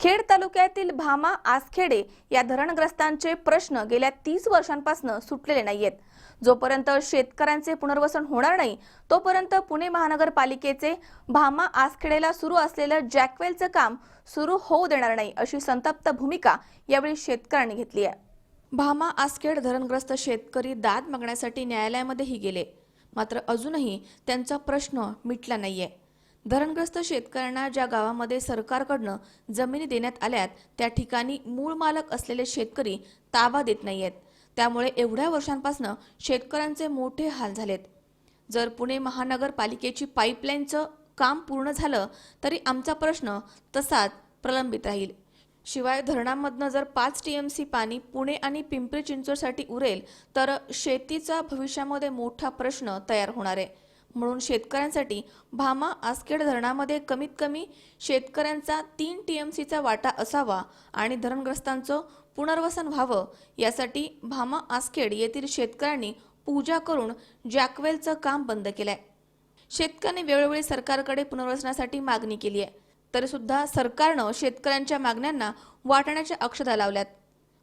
खेड तालुक्यातील भामा आसखेडे या धरणग्रस्तांचे प्रश्न गेल्या तीस वर्षांपासून सुटलेले नाहीयेत. जोपर्यंत शेतकऱ्यांचे पुनर्वसन होणार नाही तोपर्यंत पुणे महानगरपालिकेचे भामा आसखेडेला सुरू असलेलं जॅकवेलचं काम सुरू होऊ देणार नाही अशी संतप्त भूमिका यावेळी शेतकऱ्यांनी घेतली आहे. भामा आसखेड धरणग्रस्त शेतकरी दाद मागण्यासाठी न्यायालयामध्येही गेले. मात्र अजूनही त्यांचा प्रश्न मिटला नाहीये. धरणग्रस्त शेतकऱ्यांना ज्या गावामध्ये सरकारकडनं जमिनी देण्यात आल्यात त्या ठिकाणी मूळ मालक असलेले शेतकरी ताबा देत नाहीयेत. त्यामुळे एवढ्या वर्षांपासून शेतकऱ्यांचे मोठे हाल झालेत. जर पुणे महानगरपालिकेची पाईपलाईनचं काम पूर्ण झालं तरी आमचा प्रश्न तसाच प्रलंबित राहील. शिवाय धरणामधनं जर पाच टी एम सी पाणी पुणे आणि पिंपरी चिंचवडसाठी उरेल तर शेतीचा भविष्यामध्ये मोठा प्रश्न तयार होणार आहे. म्हणून शेतकऱ्यांसाठी भामा आसखेड धरणामध्ये कमीत कमी शेतकऱ्यांचा तीन टीएमसीचा वाटा असावा आणि धरणग्रस्तांचं पुनर्वसन व्हावं यासाठी भामा आसखेड येथील शेतकऱ्यांनी पूजा करून जॅकवेलचं काम बंद केलंय. शेतकऱ्यांनी वेळोवेळी सरकारकडे पुनर्वसनासाठी मागणी केली आहे. तरी सुद्धा सरकारनं शेतकऱ्यांच्या मागण्यांना वाटण्याच्या अक्षता लावल्यात.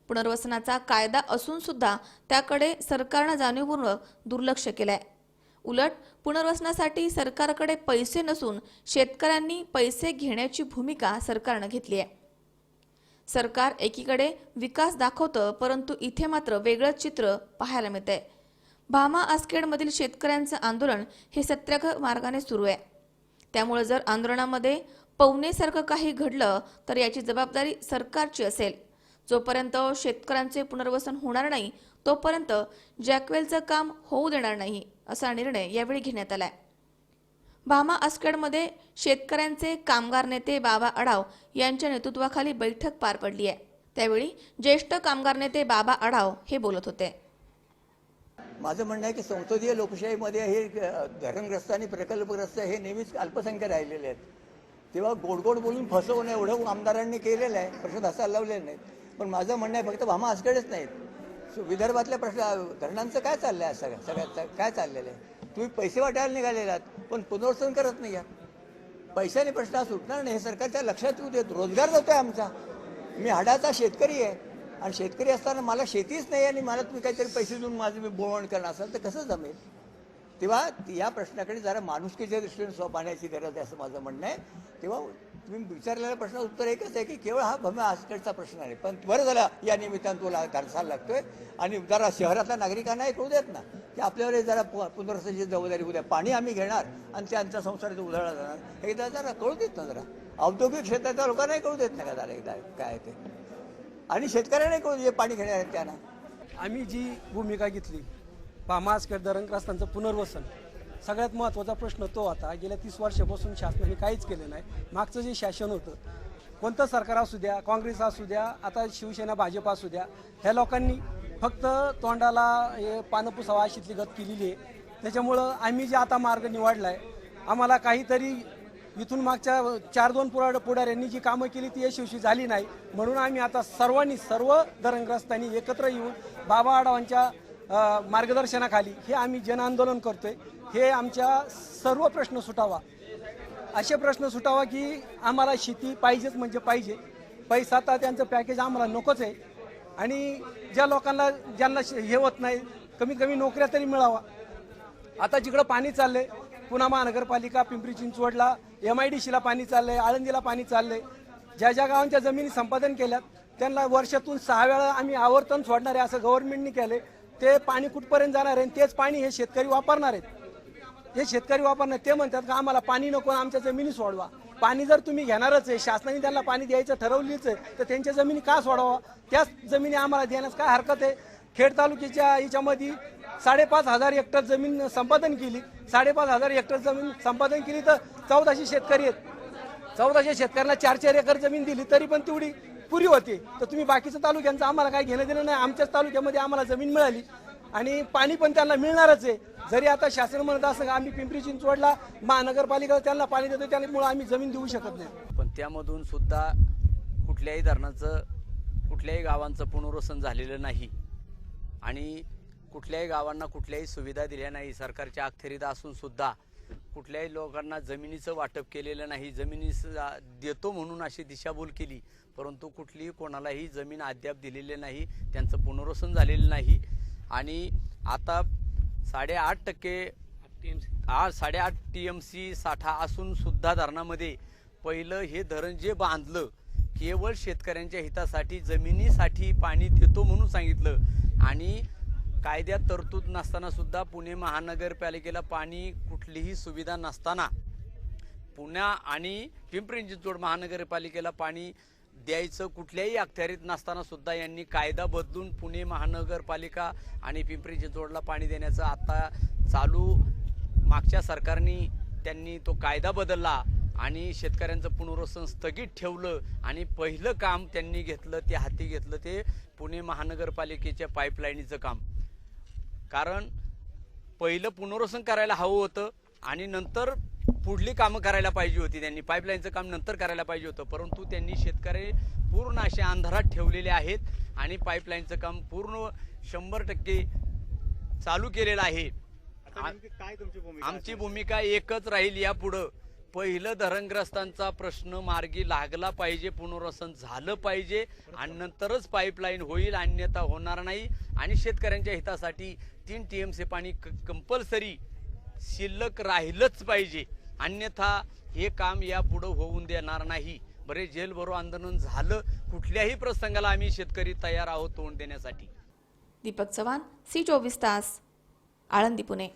पुनर्वसनाचा कायदा असून सुद्धा त्याकडे सरकारनं जाणीवपूर्वक दुर्लक्ष केलंय. उलट पुनर्वसनासाठी सरकारकडे पैसे नसून शेतकऱ्यांनी पैसे घेण्याची भूमिका सरकारनं घेतली आहे. सरकार एकीकडे विकास दाखवतं परंतु इथे मात्र वेगळंच चित्र पाहायला मिळतंय. भामा आसखेडमधील शेतकऱ्यांचं आंदोलन हे सत्याग्रह मार्गाने सुरू आहे. त्यामुळे जर आंदोलनामध्ये पवनेसारखं काही घडलं तर याची जबाबदारी सरकारची असेल. जोपर्यंत शेतकऱ्यांचे पुनर्वसन होणार नाही तोपर्यंत जॅकवेलचं काम होऊ देणार नाही असा निर्णय यावेळी घेण्यात आलाय. भामा आसखेडमध्ये शेतकऱ्यांचे कामगार नेते बाबा अडाव यांच्या नेतृत्वाखाली बैठक पार पडली आहे. त्यावेळी ज्येष्ठ कामगार नेते बाबा अडाव हे बोलत होते. माझं म्हणणं आहे की संसदीय लोकशाहीमध्ये हे धरणग्रस्त आणि प्रकल्पग्रस्त हे नेहमीच अल्पसंख्य राहिलेले आहेत. तेव्हा गोड गोड बोलून फसवणं एवढं आमदारांनी केलेलं आहे प्रश्न असा लावलेलं नाहीत पण माझं म्हणणं आहे फक्त भामा आसकडेच नाहीत. सो विदर्भातल्या प्रश्न धरणांचं काय चाललं आहे सगळ्या सगळ्यात काय चाललेलं आहे? तुम्ही पैसे वाटायला निघालेले आहात पण पुनर्वसन करत नाही आहात. पैशाने प्रश्न सुटणार नाही हे सरकारच्या लक्षात येऊ देत. रोजगार जातो आहे आमचा. मी हाडाचा शेतकरी आहे. आणि शेतकरी असताना मला शेतीच नाही आणि मला तुम्ही काहीतरी पैसे देऊन माझं मी बोवण करणार असाल तर कसं जमेल? तेव्हा या प्रश्नाकडे जरा माणुसकीच्या दृष्टीने स्व पाहण्याची गरज आहे असं माझं म्हणणं आहे. तेव्हा तुम्ही विचारलेल्या प्रश्न उत्तर एकच आहे की केवळ हा भम्य आसकडचा प्रश्न आहे पण बरं झालं या निमित्तानं तुला धरसायला लागतोय. आणि जरा शहरातल्या नागरिकांना कळू देत ना की आपल्यावर जरा पु- पुनर्वसनाची जबाबदारी उद्या पाणी आम्ही घेणार आणि त्यांच्या संसाराचं उधळला जाणार. एकदा जरा कळू देत ना जरा. औद्योगिक क्षेत्रातल्या लोकांनाही कळू देत नाही का जरा एकदा काय ते? आणि शेतकऱ्यांनाही कळू दे पाणी घेणार आहेत त्यांना. आम्ही जी भूमिका घेतली भामासकर धरणग्रस्तांचं पुनर्वसन सगळ्यात महत्त्वाचा प्रश्न तो आता गेल्या तीस वर्षापासून शासनाने काहीच केलं नाही. मागचं जे शासन होतं कोणतं सरकार असू द्या काँग्रेस असू द्या आता शिवसेना भाजप असू द्या ह्या लोकांनी फक्त तोंडाला हे पानं पुसावा अशीतली गत केलेली आहे. त्याच्यामुळं आम्ही जे आता मार्ग निवडला आहे आम्हाला काहीतरी इथून मागच्या चार दोन पुढा पुढाऱ्यांनी जी कामं केली ती यशस्वी झाली नाही. म्हणून आम्ही आता सर्वांनी सर्व धरणग्रस्तांनी एकत्र येऊन बाबा आढावांच्या मार्गदर्शनाखाली हे आम्ही जन आंदोलन करतोय. हे आमच्या सर्व प्रश्न सुटावा. असे प्रश्न सुटावा की आम्हाला शेती पाहिजेच म्हणजे पाहिजे. पैसा तर त्यांचं पॅकेज आम्हाला नकोच आहे. आणि ज्या लोकांना ज्यांना श- हे होत नाही कमीत कमी नोकऱ्या तरी मिळावा. आता जिकडं पाणी चाललंय पुन्हा महानगरपालिका पिंपरी चिंचवडला एम आय डी सीला पाणी चाललंय आळंदीला पाणी चाललंय. ज्या ज्या गावांच्या जमिनी संपादन केल्यात त्यांना वर्षातून सहा वेळा आम्ही आवर्तन सोडणार आहे असं गव्हर्नमेंटनी केले ते पाणी कुठपर्यंत जाणार आहे आणि तेच पाणी हे शेतकरी वापरणार आहेत. हे शेतकरी वापरणार ते म्हणतात का आम्हाला पाणी नको आमच्या जमिनी सोडवा. पाणी जर तुम्ही घेणारच आहे शासनाने त्यांना पाणी द्यायचं ठरवलीच आहे तर त्यांच्या जमिनी का सोडावा? त्याच जमिनी आम्हाला देण्यास काय हरकत आहे? खेड तालुक्याच्या याच्यामध्ये साडेपाच हजार हेक्टर जमीन संपादन केली. साडेपाच हजार हेक्टर जमीन संपादन केली तर चौदाशे शेतकरी आहेत. चौदाशे शेतकऱ्यांना चार चार एकर जमीन दिली तरी पण तेवढी पुरी होती. तर तुम्ही बाकीच्या तालुक्यांचं आम्हाला काही घेणं देणं नाही. आमच्याच तालुक्यामध्ये आम्हाला जमीन मिळाली. आणि पाणी पण त्यांना मिळणारच आहे. जरी आता शासन म्हणत असं का आम्ही पिंपरी चिंचवडला महानगरपालिका त्यांना पाणी देतो त्यामुळे आम्ही जमीन देऊ शकत नाही. पण त्यामधून सुद्धा कुठल्याही धरणाचं कुठल्याही गावांचं पुनर्वसन झालेलं नाही. आणि कुठल्याही गावांना कुठल्याही सुविधा दिल्या नाही सरकारच्या अखत्यारीत असून सुद्धा कुठल्याही लोकांना जमिनीचं वाटप केलेलं नाही. जमिनीस देतो म्हणून अशी दिशाभूल केली परंतु कुठलीही कोणालाही जमीन अद्याप दिलेली नाही त्यांचं पुनर्वसन झालेलं नाही. आणि आता साडेआठ टक्के आठ साडेआठ टी एम सी साठा असून सुद्धा धरणामध्ये पहिलं हे धरण जे बांधलं केवळ शेतकऱ्यांच्या हितासाठी जमिनीसाठी पाणी देतो म्हणून सांगितलं. आणि कायद्यात तरतूद नसताना सुद्धा पुणे महानगरपालिकेला पाणी कुठलीही सुविधा नसताना पुण्या आणि पिंपरी चिंचवड महानगरपालिकेला पाणी द्यायचं कुठल्याही अखत्यारीत नसताना सुद्धा यांनी कायदा बदलून पुणे महानगरपालिका आणि पिंपरी चिंचवडला पाणी देण्याचं आता चालू मागच्या सरकारने त्यांनी तो कायदा बदलला आणि शेतकऱ्यांचं पुनर्वसन स्थगित ठेवलं आणि पहिलं काम त्यांनी घेतलं ते हाती घेतलं ते पुणे महानगरपालिकेच्या पाईपलाईनीचं काम. कारण पहिलं पुनर्वसन करायला हवं होतं आणि नंतर पुढली कामं करायला पाहिजे होती. त्यांनी पाईपलाईनचं काम नंतर करायला पाहिजे होतं. परंतु त्यांनी शेतकरी पूर्ण असे अंधारात ठेवलेले आहेत आणि पाईपलाईनचं काम पूर्ण शंभर टक्के चालू केलेलं आहे. आमची? भूमिका एकच राहील यापुढं. पहिलं धरणग्रस्तांचा प्रश्न मार्गी लागला पाहिजे पुनर्वसन झालं पाहिजे आणि नंतरच पाईपलाईन होईल अन्यथा होणार नाही. आणि शेतकऱ्यांच्या हितासाठी तीन टी एम सी पाणी कंपल्सरी शिल्लक राहिलंच पाहिजे. अन्यथा हे काम यापुढं होऊन देणार नाही. बरे जेलभरो आंदोलन झालं कुठल्याही प्रसंगाला आम्ही शेतकरी तयार आहोत तोंड देण्यासाठी. दीपक चव्हाण सी चोवीस तास आळंदी पुणे.